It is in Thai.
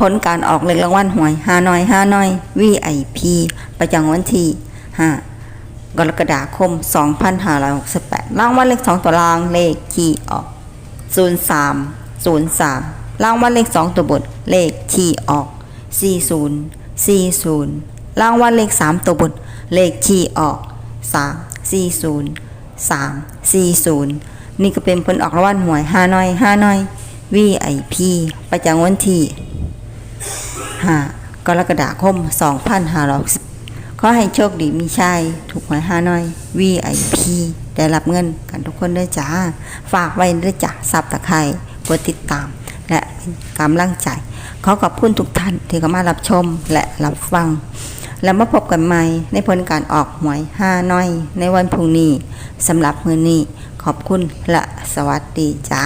ผลการออกเลขรางวัลหวยฮานอยฮานอย VIP ประจำวันที่5กรกฎาคม 2568 รางวัลเลข2ตัวรางเลขที่ออก 03 03 รางวัลเลข2ตัวบนเลขที่ออก 40 40 รางวัลเลข3ตัวบนเลขที่ออก 3 40 340 นี่ก็เป็นผลออกรางวัลหวยฮานอยฮานอย VIP ประจำวันที่ 5กรกฎาคม 2560ขอให้โชคดีมีชัยถูกหวยฮาน้อย VIP ได้รับเงินกันทุกคนด้วยจ้า ฝากไว้ด้วยจ้าซับตะไคร่กดติดตาม และกำลังใจ ขอขอบคุณทุกท่านที่เข้ามารับชมและรับฟัง แล้วมาพบกันใหม่ในผลการออกหวยห้าน้อยในวันพรุ่งนี้สำหรับมือนี้ขอบคุณและสวัสดีจ้า